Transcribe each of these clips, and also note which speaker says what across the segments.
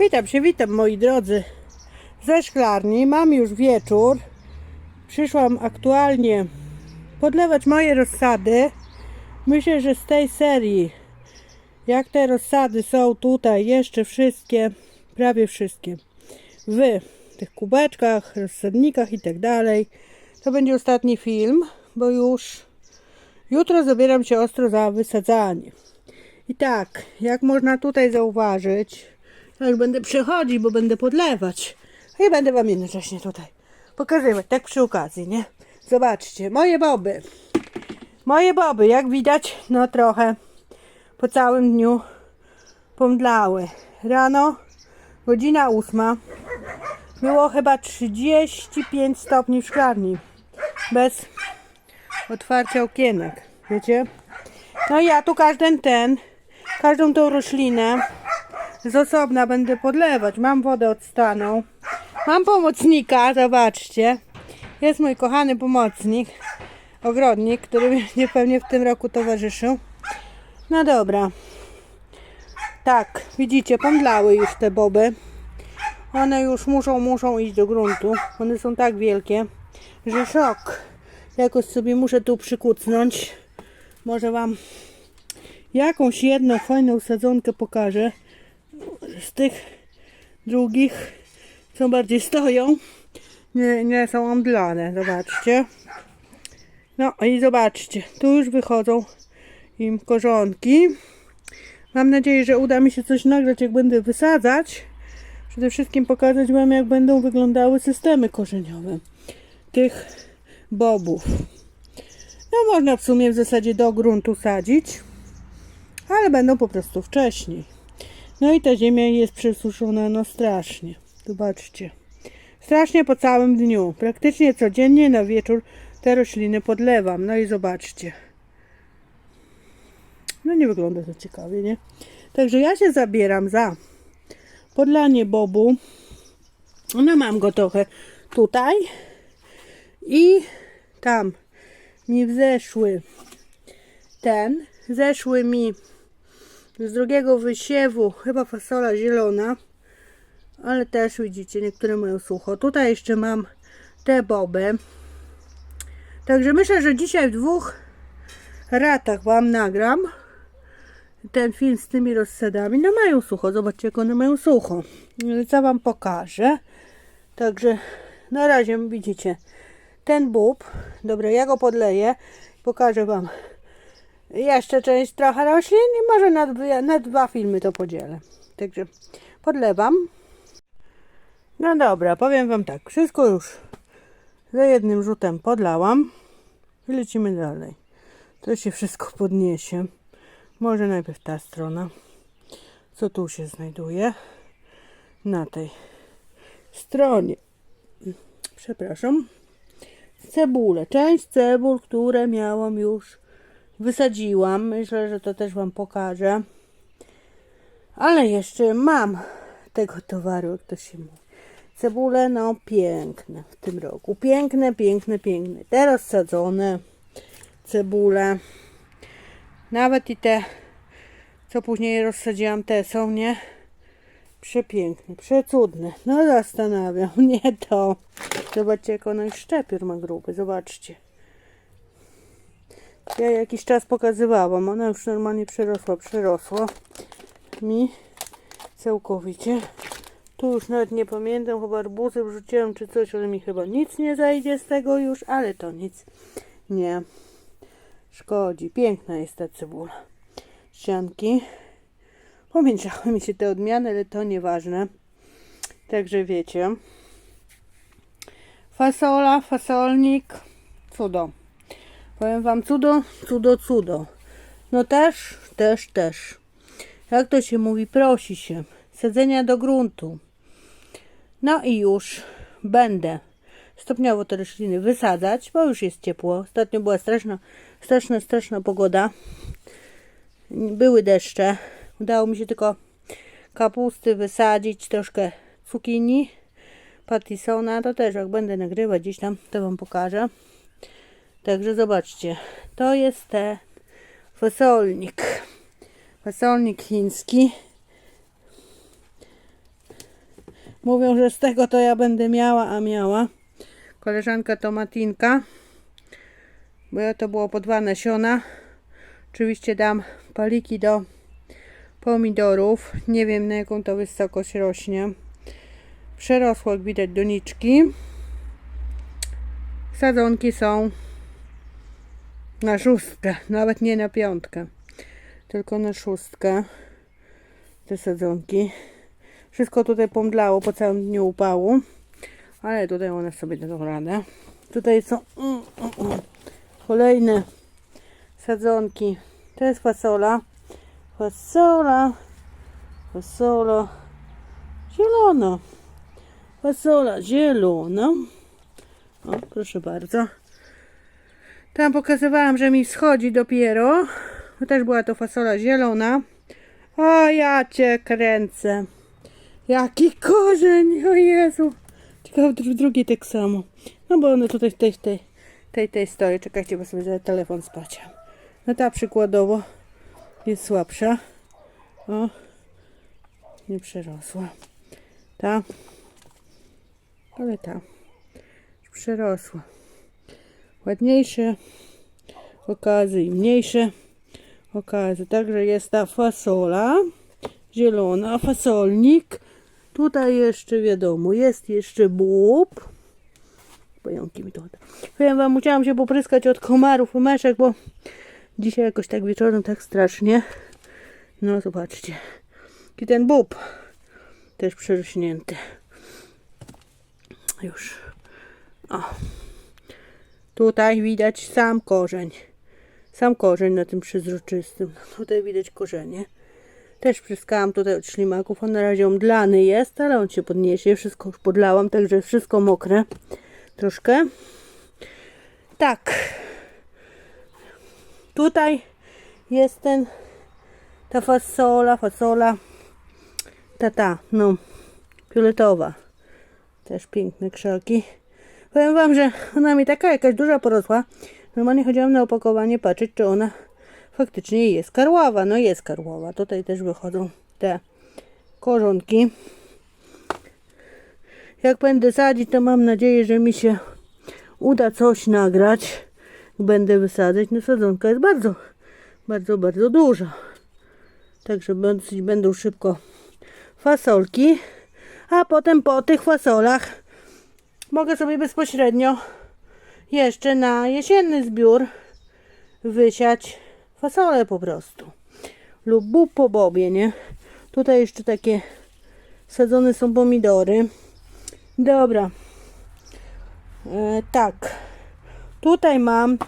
Speaker 1: Witam się, witam moi drodzy ze szklarni. Mam już wieczór. Przyszłam aktualnie podlewać moje rozsady. Myślę, że z tej serii, jak te rozsady są tutaj, jeszcze wszystkie, prawie wszystkie, w tych kubeczkach, rozsadnikach i tak dalej, to będzie ostatni film, bo już jutro zabieram się ostro za wysadzanie. I tak, jak można tutaj zauważyć, to już będę przechodzić, bo będę podlewać. I będę Wam jednocześnie tutaj pokazywać, tak przy okazji, nie? Zobaczcie, moje boby. Moje boby, jak widać, no trochę po całym dniu pomdlały. Rano, godzina ósma, było chyba 35 stopni w szklarni. Bez otwarcia okienek, wiecie? No i ja tu każdy ten, każdą tą roślinę z osobna będę podlewać. Mam wodę od stanu. Mam pomocnika, zobaczcie. Jest mój kochany pomocnik, ogrodnik, który mnie pewnie w tym roku towarzyszył. No dobra. Tak, widzicie, pomdlały już te boby. One już muszą, muszą iść do gruntu. One są tak wielkie, że szok. Jakoś sobie muszę tu przykucnąć. Może Wam jakąś jedną fajną sadzonkę pokażę. Z tych drugich, co bardziej stoją, nie, nie są omdlane. Zobaczcie. No i zobaczcie, tu już wychodzą im korzonki. Mam nadzieję, że uda mi się coś nagrać, jak będę wysadzać. Przede wszystkim pokazać Wam, jak będą wyglądały systemy korzeniowe tych bobów. No można w sumie w zasadzie do gruntu sadzić, ale będą po prostu wcześniej. No i ta ziemia jest przesuszona no strasznie. Zobaczcie. Strasznie po całym dniu. Praktycznie codziennie na wieczór te rośliny podlewam. No i zobaczcie. No nie wygląda to ciekawie, nie? Także ja się zabieram za podlanie bobu. No mam go trochę tutaj i tam mi wzeszły ten, zeszły mi z drugiego wysiewu chyba fasola zielona, ale też widzicie, niektóre mają sucho. Tutaj jeszcze mam te boby. Także myślę, że dzisiaj w dwóch ratach Wam nagram ten film z tymi rozsadami. No mają sucho, zobaczcie jak one mają sucho. Ale Co Wam pokażę. Także na razie widzicie ten bób. Dobra, ja go podleję. Pokażę Wam jeszcze część trochę roślin i może na, na dwa filmy to podzielę. Także podlewam. No dobra, powiem Wam tak. Wszystko już za jednym rzutem podlałam. I lecimy dalej. To się wszystko podniesie. Może najpierw ta strona. Co tu się znajduje? Na tej stronie. Przepraszam. Cebulę. Część cebul, które miałam już wysadziłam. Myślę, że to też Wam pokażę. Ale jeszcze mam tego towaru, jak to się mówi. Cebule, no piękne w tym roku. Piękne, piękne, piękne. Teraz sadzone cebule. Nawet i te, co później rozsadziłam, te są, nie? Przepiękne, przecudne. No zastanawiam, nie to. Zobaczcie, jak ona już szczepiór ma gruby. Zobaczcie. Ja jakiś czas pokazywałam. Ona już normalnie przerosła, przerosła mi całkowicie. Tu już nawet nie pamiętam, chyba arbuzy wrzuciłam czy coś, ale mi chyba nic nie zajdzie z tego już, ale to nic nie szkodzi. Piękna jest ta cebula. Ścianki. Pomięszały mi się te odmiany, ale to nieważne. Także wiecie. Fasola, fasolnik, cudo. Powiem wam cudo, cudo, cudo. No też, też, też. Jak to się mówi, prosi się. Sadzenia do gruntu. No i już będę stopniowo te rośliny wysadzać, bo już jest ciepło. Ostatnio była straszna, straszna, straszna pogoda. Były deszcze. Udało mi się tylko kapusty wysadzić, troszkę cukinii, patisona. To też jak będę nagrywać gdzieś tam, to wam pokażę. Także zobaczcie, to jest ten fasolnik. Fasolnik chiński. Mówią, że z tego to ja będę miała, a miała. Koleżanka to Matinka. Bo ja to było po dwa nasiona. Oczywiście dam paliki do pomidorów. Nie wiem na jaką to wysokość rośnie. Przerosło jak widać doniczki. Sadzonki są na szóstkę, nawet nie na piątkę, tylko na szóstkę te sadzonki. Wszystko tutaj pomdlało po całym dniu upału, ale tutaj one sobie dają radę. Tutaj są mm, mm, mm, kolejne sadzonki. To jest fasola. Fasola. Fasola zielona. Fasola zielona. O, proszę bardzo. Tam pokazywałam, że mi schodzi dopiero. Też była to fasola zielona. O, ja cię kręcę. Jaki korzeń, o Jezu. Ciekawe, dru- drugi tak samo. No bo one tutaj w tej, tej, tej, tej stoi. Czekajcie, bo sobie telefon spać. No ta przykładowo jest słabsza. O, nie przerosła. Ta, ale ta przerosła. Ładniejsze okazy i mniejsze okazy. Także jest ta fasola zielona, fasolnik. Tutaj jeszcze wiadomo, jest jeszcze bób. Pająki mi to. Powiem wam, musiałam się popryskać od komarów i meszek, bo dzisiaj jakoś tak wieczorem tak strasznie. No zobaczcie. I ten bób też przerośnięty. Już. Tutaj widać sam korzeń. Sam korzeń na tym przezroczystym. Tutaj widać korzenie. Też pryskałam tutaj od ślimaków. On na razie omdlany jest, ale on się podniesie. Wszystko już podlałam, także jest wszystko mokre. Troszkę. Tak. Tutaj jest ten ta fasola, fasola. Ta, ta, no, fioletowa. Też piękne krzaki. Powiem wam, że ona mi taka jakaś duża porosła. Normalnie chodziłam na opakowanie patrzeć, czy ona faktycznie jest karława. No jest karława. Tutaj też wychodzą te korzonki. Jak będę sadzić, to mam nadzieję, że mi się uda coś nagrać. Będę wysadzać. No sadzonka jest bardzo, bardzo, bardzo duża. Także dosyć będą szybko fasolki. A potem po tych fasolach mogę sobie bezpośrednio jeszcze na jesienny zbiór wysiać fasolę po prostu. Lub bób po bobie, nie? Tutaj jeszcze takie sadzone są pomidory. Dobra. E, tak. Tutaj mam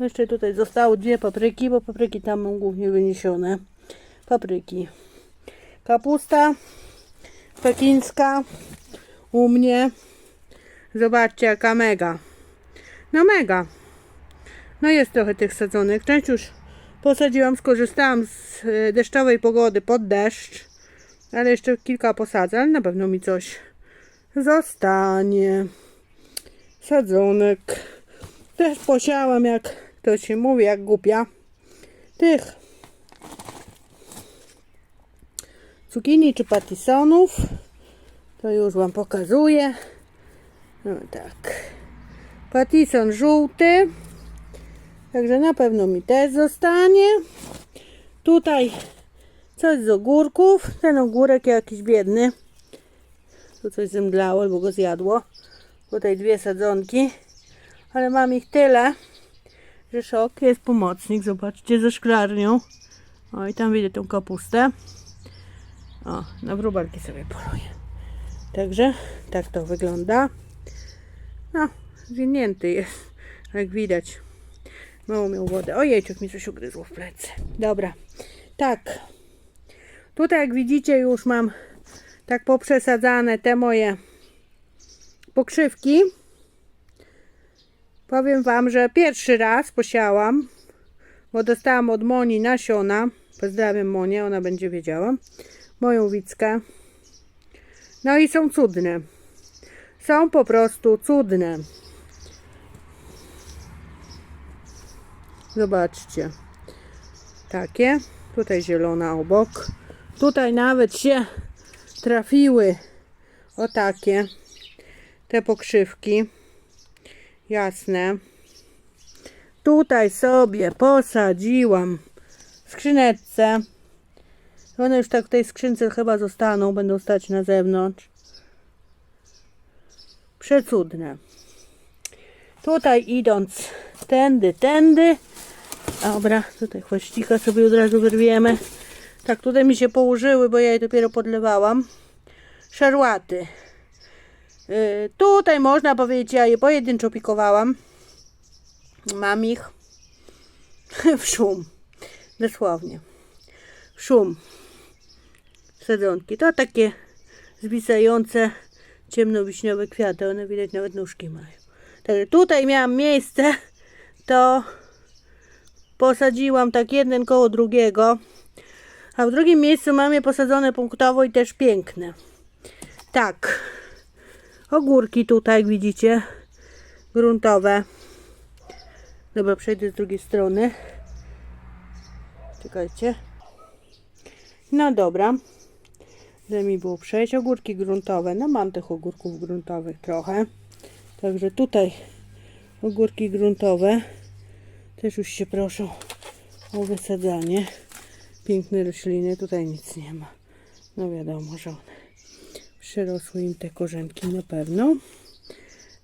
Speaker 1: jeszcze tutaj zostały dwie papryki, bo papryki tam mam głównie wyniesione. Papryki. Kapusta pekińska u mnie. Zobaczcie jaka mega. No mega. No jest trochę tych sadzonek. Część już posadziłam, skorzystałam z e, deszczowej pogody pod deszcz. Ale jeszcze kilka posadzę, ale na pewno mi coś zostanie. Sadzonek. Też posiałam, jak to się mówi, jak głupia. Tych cukinii czy patisonów. To już Wam pokazuję. No tak. Patison żółty. Także na pewno mi też zostanie. Tutaj coś z ogórków. Ten ogórek jakiś biedny. Tu coś zemdlało albo go zjadło. Tutaj dwie sadzonki. Ale mam ich tyle, że szok. Jest pomocnik. Zobaczcie, ze szklarnią. O i tam widzę tą kapustę. O, na wróbarki sobie poluję. Także tak to wygląda. No, zwinięty jest, jak widać. Mało miał wodę. Ojejciuk mi coś ugryzło w plecy. Dobra, tak. Tutaj jak widzicie już mam tak poprzesadzane te moje pokrzywki. Powiem Wam, że pierwszy raz posiałam, bo dostałam od Moni nasiona. Pozdrawiam Monię, ona będzie wiedziała. Moją Wickę. No i są cudne. Są po prostu cudne. Zobaczcie. Takie. Tutaj zielona obok. Tutaj nawet się trafiły O takie. Te pokrzywki. Jasne. Tutaj sobie posadziłam w skrzyneczce. One już tak w tej skrzynce chyba zostaną, będą stać na zewnątrz. Przecudne. Tutaj idąc tędy, tędy. Dobra, tutaj chwościka sobie od razu wyrwiemy. Tak, tutaj mi się położyły, bo ja je dopiero podlewałam. Szarłaty. Yy, tutaj można powiedzieć, ja je pojedynczo pikowałam. Mam ich w szum. Dosłownie. W szum. Sadzonki. To takie zwisające ciemnowiśniowe kwiaty. One widać nawet nóżki mają. Także tutaj miałam miejsce, to posadziłam tak jeden koło drugiego. A w drugim miejscu mam je posadzone punktowo i też piękne. Tak. Ogórki tutaj, jak widzicie, gruntowe. Dobra, przejdę z drugiej strony. Czekajcie. No dobra. Że mi było przejść. Ogórki gruntowe. No mam tych ogórków gruntowych trochę. Także tutaj ogórki gruntowe też już się proszą o wysadzanie. Piękne rośliny. Tutaj nic nie ma. No wiadomo, że one przyrosły im te korzenki na pewno.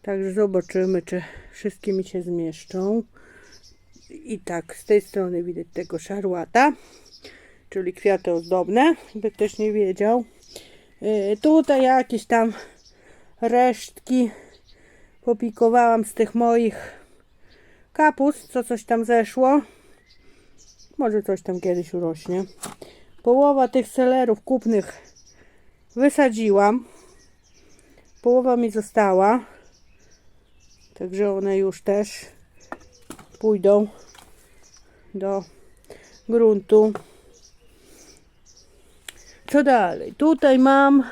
Speaker 1: Także zobaczymy, czy wszystkie mi się zmieszczą. I tak, z tej strony widać tego szarłata, czyli kwiaty ozdobne, by ktoś nie wiedział. Yy, tutaj jakieś tam resztki popikowałam z tych moich kapust, co coś tam zeszło. Może coś tam kiedyś urośnie. Połowa tych selerów kupnych wysadziłam. Połowa mi została. Także one już też pójdą do gruntu. Co dalej? Tutaj mam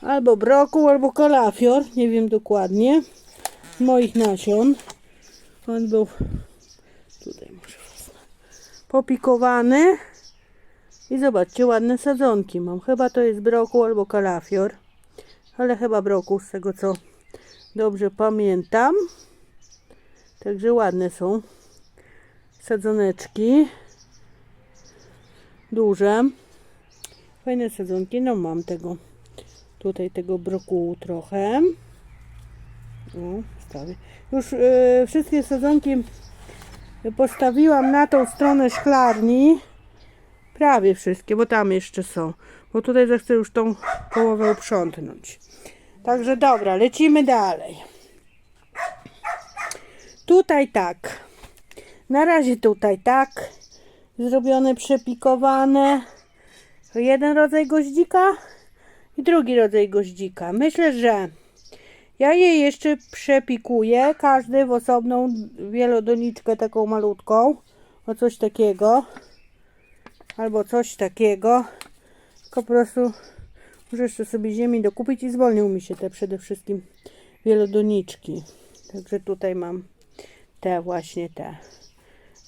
Speaker 1: albo brokuł, albo kalafior. Nie wiem dokładnie. Z moich nasion. On był tutaj może popikowany. I zobaczcie, ładne sadzonki mam. Chyba to jest brokuł albo kalafior. Ale chyba brokuł z tego co dobrze pamiętam. Także ładne są sadzoneczki. Duże. Fajne sadzonki. No mam tego tutaj tego brokułu trochę. O, stawię. Już y, wszystkie sadzonki postawiłam na tą stronę szklarni. Prawie wszystkie, bo tam jeszcze są. Bo tutaj zechcę już tą połowę uprzątnąć. Także dobra, lecimy dalej. Tutaj tak. Na razie tutaj tak. Zrobione, przepikowane. Jeden rodzaj goździka i drugi rodzaj goździka. Myślę, że ja je jeszcze przepikuję. Każdy w osobną wielodoniczkę taką malutką. O coś takiego. Albo coś takiego. Tylko po prostu muszę jeszcze sobie ziemi dokupić i zwolnił mi się te przede wszystkim wielodoniczki. Także tutaj mam te właśnie te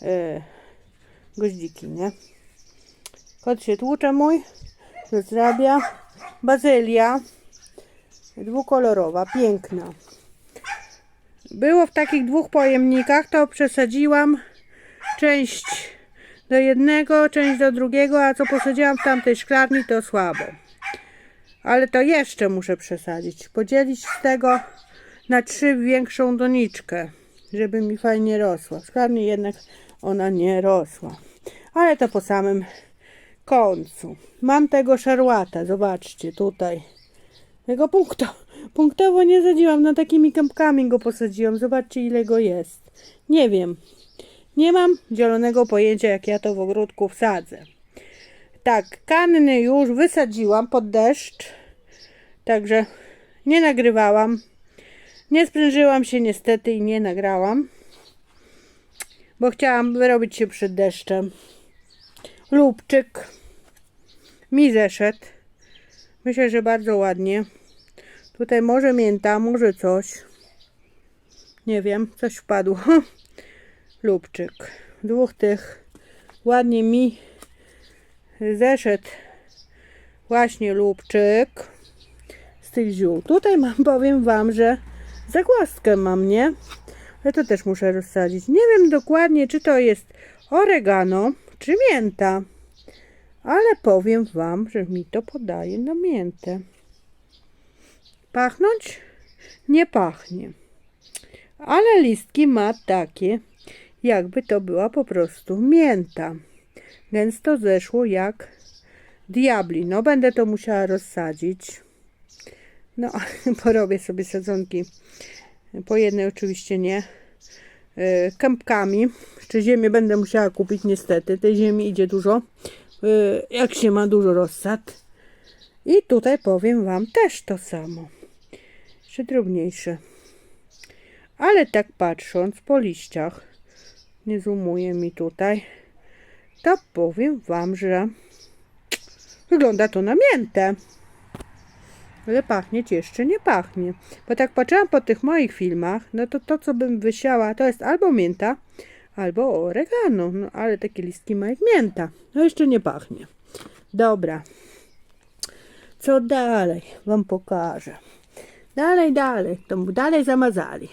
Speaker 1: yy, goździki, nie? Kot się tłucze mój, rozrabia. Bazylia dwukolorowa, piękna. Było w takich dwóch pojemnikach, to przesadziłam część do jednego, część do drugiego, a co posadziłam w tamtej szklarni to słabo. Ale to jeszcze muszę przesadzić. Podzielić z tego na trzy większą doniczkę, żeby mi fajnie rosła. W szklarni jednak ona nie rosła. Ale to po samym końcu. Mam tego szarłata, zobaczcie tutaj. Tego punkto, punktowo nie sadziłam, na takimi kępkami go posadziłam. Zobaczcie ile go jest. Nie wiem. Nie mam zielonego pojęcia jak ja to w ogródku wsadzę. Tak, kanny już wysadziłam pod deszcz. Także nie nagrywałam. Nie sprężyłam się niestety i nie nagrałam. Bo chciałam wyrobić się przed deszczem. Lubczyk mi zeszedł. Myślę, że bardzo ładnie. Tutaj może mięta, może coś. Nie wiem, coś wpadło. Lubczyk. Dwóch tych ładnie mi zeszedł właśnie lubczyk. tych ziół. Tutaj mam, powiem Wam, że zagłazdkę mam, nie? Ale to też muszę rozsadzić. Nie wiem dokładnie, czy to jest oregano, czy mięta. Ale powiem Wam, że mi to podaje na miętę. Pachnąć? Nie pachnie. Ale listki ma takie, jakby to była po prostu mięta. Gęsto zeszło jak diabli. No, będę to musiała rozsadzić. No, porobię sobie sadzonki. Po jednej oczywiście nie. Yy, Kępkami. Jeszcze ziemię będę musiała kupić niestety. Tej ziemi idzie dużo. Yy, Jak się ma dużo rozsad. I tutaj powiem Wam też to samo. Jeszcze drobniejsze. Ale tak patrząc po liściach, nie zoomuje mi tutaj, to powiem Wam, że wygląda to na miętę. Ale pachnieć jeszcze nie pachnie. Bo tak patrzyłam po tych moich filmach, no to to, co bym wysiała, to jest albo mięta, albo oregano. No ale takie listki ma jak mięta. No jeszcze nie pachnie. Dobra. Co dalej? Wam pokażę. Dalej, dalej. To dalej zamazali.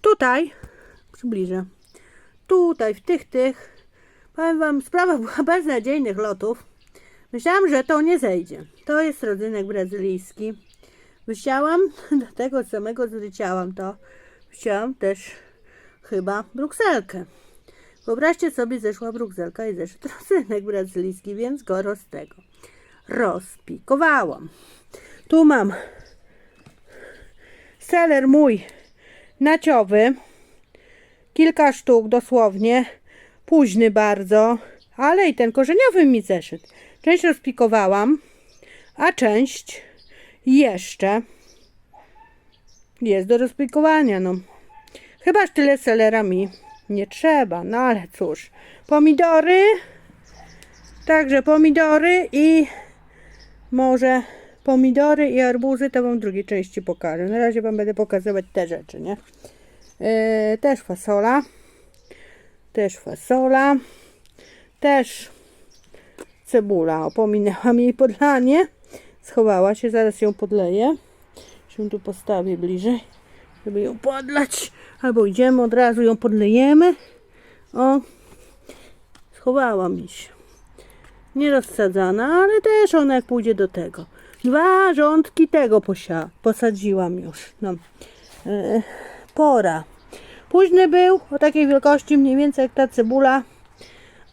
Speaker 1: Tutaj, przybliżę. Tutaj, w tych, tych, powiem wam, sprawa była beznadziejnych lotów. Myślałam, że to nie zejdzie. To jest rodzynek brazylijski. Wysiałam, do tego samego zleciałam to. Wysiałam też chyba brukselkę. Wyobraźcie sobie, zeszła brukselka i zeszedł rodzynek brazylijski, więc go roz tego rozpikowałam. Tu mam seler mój naciowy. Kilka sztuk dosłownie. Późny bardzo, ale i ten korzeniowy mi zeszedł. Część rozpikowałam, a część jeszcze jest do rozpikowania. No. Chyba tyle selera mi nie trzeba, no ale cóż. Pomidory, także pomidory i może pomidory i arbuzy to wam w drugiej części pokażę. Na razie wam będę pokazywać te rzeczy, nie? Yy, też fasola. Też fasola. Też cebula. Opominęłam jej podlanie. Schowała się, zaraz ją podleję. Się tu postawię bliżej, żeby ją podlać. Albo idziemy od razu ją podlejemy. O, schowała mi się. Nie rozsadzana, ale też ona jak pójdzie do tego. Dwa rządki tego posia posadziłam już. No. E, pora. Późny był, o takiej wielkości mniej więcej jak ta cebula,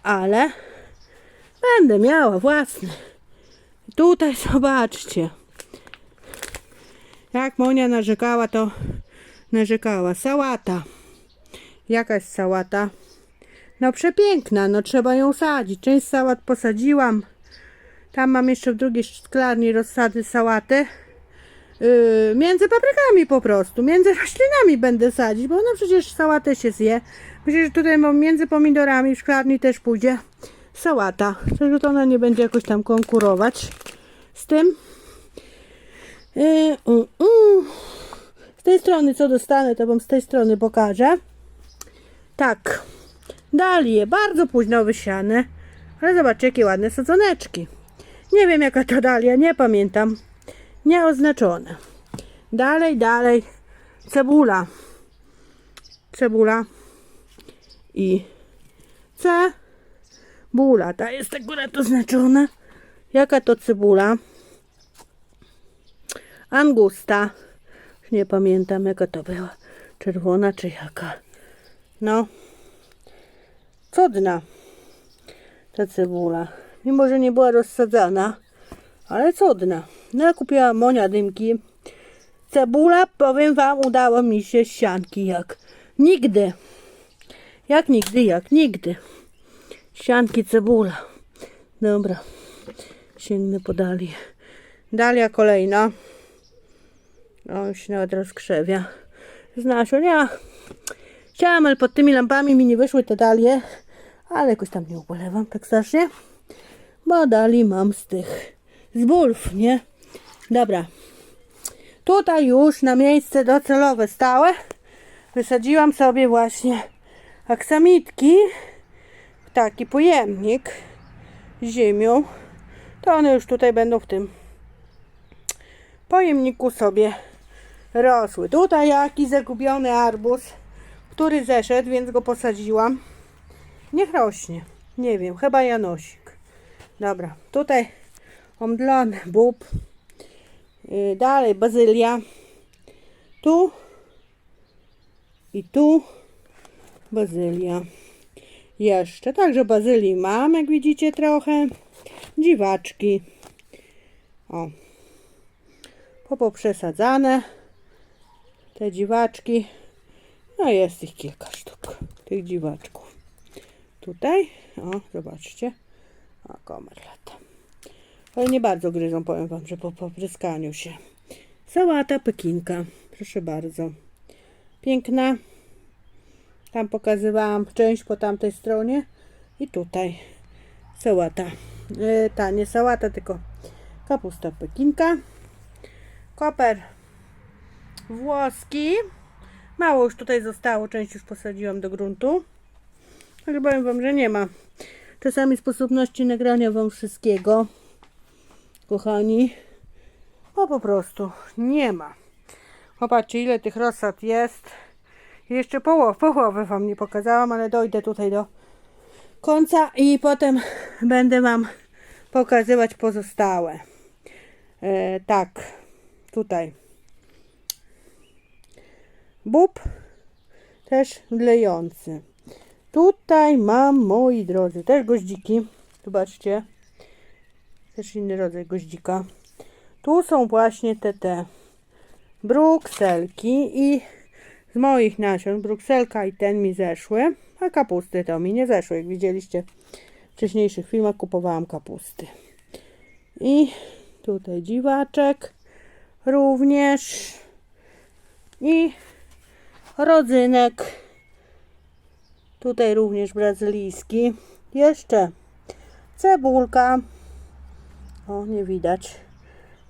Speaker 1: ale będę miała własny. Tutaj zobaczcie. Jak Monia narzekała, to narzekała. Sałata. Jakaś sałata. No przepiękna, no trzeba ją sadzić. Część sałat posadziłam. Tam mam jeszcze w drugiej szklarni rozsady sałaty. Yy, między paprykami po prostu. Między roślinami będę sadzić, bo ona przecież sałatę się zje. Myślę, że tutaj między pomidorami w szklarni też pójdzie sałata. Także to ona nie będzie jakoś tam konkurować z tym. Uh. Z tej strony co dostanę, to wam z tej strony pokażę. Tak. Dalie, bardzo późno wysiane. Ale zobaczcie, jakie ładne sadzoneczki. Nie wiem jaka to dalia, nie pamiętam. Nieoznaczone. Dalej, dalej. Cebula. Cebula. I cebula. Ta jest akurat oznaczona. Jaka to cebula? Angusta. Nie pamiętam jaka to była. Czerwona czy jaka. No. Cudna ta cebula. Mimo, że nie była rozsadzana, ale cudna. No ja kupiłam Monia dymki. Cebula, powiem wam, udało mi się sianki jak nigdy. Jak nigdy, jak nigdy. Sianki cebula. Dobra. Sięgnę po dalię. Dalia kolejna. O, już się nawet rozkrzewia. Z nasion. Ja chciałam, ale pod tymi lampami mi nie wyszły te dalie. Ale jakoś tam nie ubolewam tak strasznie. Bo dali mam z tych, z bulw, nie? Dobra. Tutaj już na miejsce docelowe stałe wysadziłam sobie właśnie aksamitki taki pojemnik z ziemią. To one już tutaj będą w tym pojemniku sobie rosły. Tutaj jaki zagubiony arbuz, który zeszedł, więc go posadziłam. Niech rośnie. Nie wiem, chyba Janosik. Dobra, tutaj omdlony bób. Yy, dalej bazylia. Tu i tu bazylia. Jeszcze, także bazylii mam, jak widzicie trochę. Dziwaczki. O. Popoprzesadzane. Te dziwaczki. No jest ich kilka sztuk. Tych dziwaczków. Tutaj. O, zobaczcie. O, komer lata. Ale nie bardzo gryzą, powiem wam, że po popryskaniu się. Sałata pekinka. Proszę bardzo. Piękna. Tam pokazywałam część po tamtej stronie. I tutaj sałata. Yy, ta nie sałata, tylko kapusta pekinka. Koper włoski. Mało już tutaj zostało, część już posadziłam do gruntu. Ale powiem wam, że nie ma. Czasami sposobności nagrania wam wszystkiego, kochani, bo po prostu nie ma. Popatrzcie, ile tych rozsad jest. Jeszcze połow, połowę wam nie pokazałam, ale dojdę tutaj do końca i potem będę wam pokazywać pozostałe. E, tak, tutaj. Bób też wlejący. Tutaj mam, moi drodzy, też goździki. Zobaczcie. Też inny rodzaj goździka. Tu są właśnie te, te brukselki i z moich nasion brukselka i ten mi zeszły, a kapusty to mi nie zeszły. Jak widzieliście w wcześniejszych filmach kupowałam kapusty. I tutaj dziwaczek również. I rodzynek. Tutaj również brazylijski. Jeszcze cebulka. O nie widać.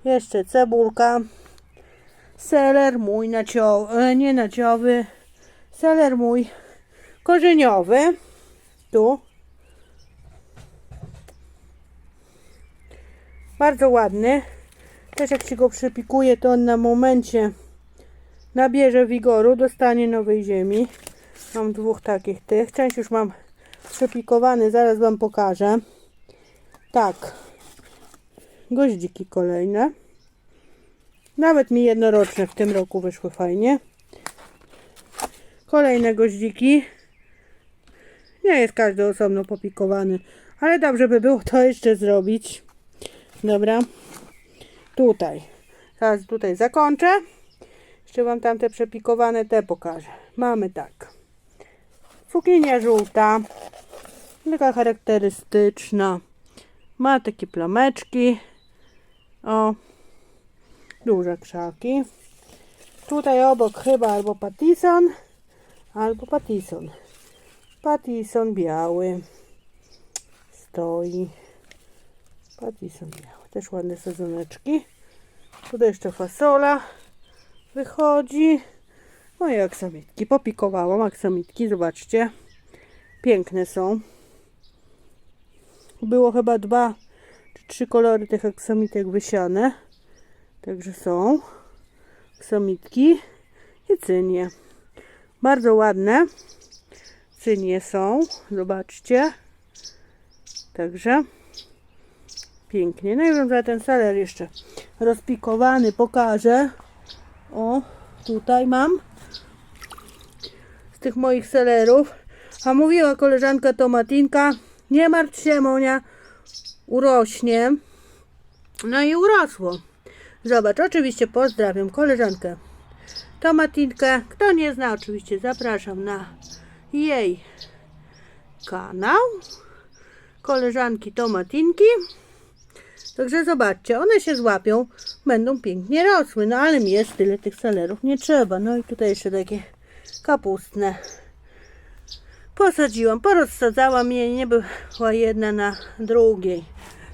Speaker 1: Jeszcze cebulka seler mój naciowy, nie naciowy seler mój korzeniowy tu bardzo ładny też jak się go przypikuje to on na momencie nabierze wigoru, dostanie nowej ziemi. Mam dwóch takich tych. Część już mam przepikowany, zaraz Wam pokażę. Tak. Goździki kolejne. Nawet mi jednoroczne w tym roku wyszły fajnie. Kolejne goździki. Nie jest każdy osobno popikowany, ale dobrze by było to jeszcze zrobić. Dobra. Tutaj. Teraz tutaj zakończę. Jeszcze Wam tamte przepikowane te pokażę. Mamy tak. Cukinia żółta. Taka charakterystyczna. Ma takie plameczki. O. Duże krzaki. Tutaj obok chyba albo patison, albo patison. Patison biały. Stoi. Patison biały. Też ładne sezoneczki. Tutaj jeszcze fasola wychodzi. Moje aksamitki. Popikowałam aksamitki, zobaczcie. Piękne są. Było chyba dwa czy trzy kolory tych aksamitek wysiane. Także są aksamitki i cynie. Bardzo ładne. Cynie są. Zobaczcie. Także pięknie. No i za ten saler jeszcze rozpikowany pokażę. O, tutaj mam z tych moich selerów. A mówiła koleżanka Tomatinka, nie martw się Monia, urośnie. No i urosło. Zobacz, oczywiście pozdrawiam koleżankę Tomatinkę. Kto nie zna, oczywiście zapraszam na jej kanał koleżanki Tomatinki. Także zobaczcie, one się złapią, będą pięknie rosły. No ale mi jest tyle tych salerów, nie trzeba. No i tutaj jeszcze takie kapustne. Posadziłam, porozsadzałam je, nie była jedna na drugiej.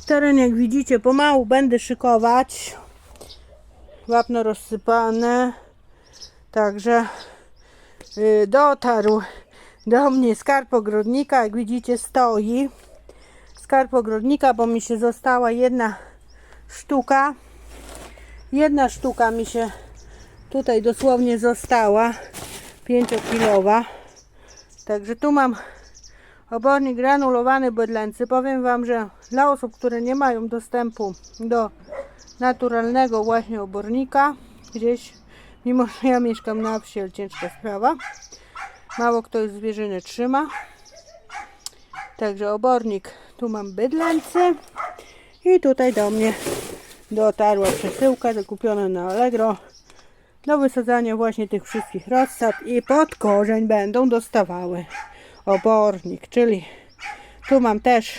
Speaker 1: Teren jak widzicie pomału będę szykować. Wapno rozsypane. Także y, dotarł do mnie skarb ogrodnika, jak widzicie stoi skarb ogrodnika, bo mi się została jedna sztuka Jedna sztuka mi się tutaj dosłownie została. 5-kilowa. Także tu mam obornik granulowany bydlęcy. Powiem Wam, że dla osób, które nie mają dostępu do naturalnego właśnie obornika, gdzieś, mimo że ja mieszkam na wsi, ale ciężka sprawa, mało kto już zwierzyny trzyma. Także obornik tu mam bydlęcy. I tutaj do mnie dotarła przesyłka zakupiona na Allegro do wysadzania właśnie tych wszystkich rozsad i pod korzeń będą dostawały obornik, czyli tu mam też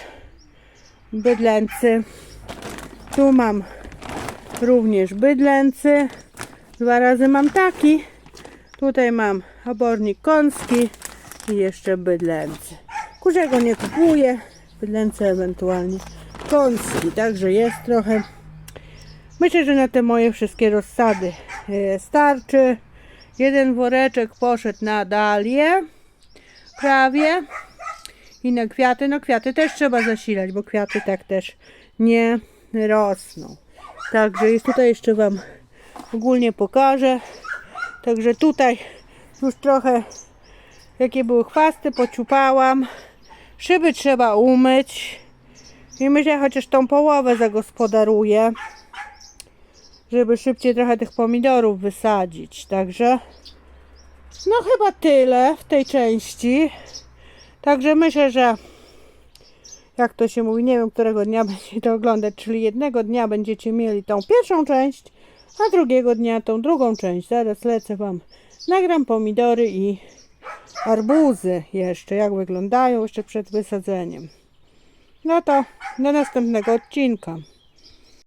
Speaker 1: bydlęcy, tu mam również bydlęcy, dwa razy mam taki, tutaj mam obornik koński i jeszcze bydlęcy. Kurzego nie kupuję, bydlęcy ewentualnie koński, także jest trochę. Myślę, że na te moje wszystkie rozsady e, starczy. Jeden woreczek poszedł na dalię, prawie. I na kwiaty. No kwiaty też trzeba zasilać, bo kwiaty tak też nie rosną. Także jest tutaj jeszcze Wam ogólnie pokażę. Także tutaj już trochę jakie były chwasty pociupałam. Szyby trzeba umyć. I myślę, chociaż tą połowę zagospodaruję żeby szybciej trochę tych pomidorów wysadzić. Także no chyba tyle w tej części. Także myślę, że jak to się mówi, nie wiem, którego dnia będziecie to oglądać, czyli jednego dnia będziecie mieli tą pierwszą część, a drugiego dnia tą drugą część. Zaraz lecę Wam, nagram pomidory i arbuzy jeszcze, jak wyglądają jeszcze przed wysadzeniem. No to do następnego odcinka.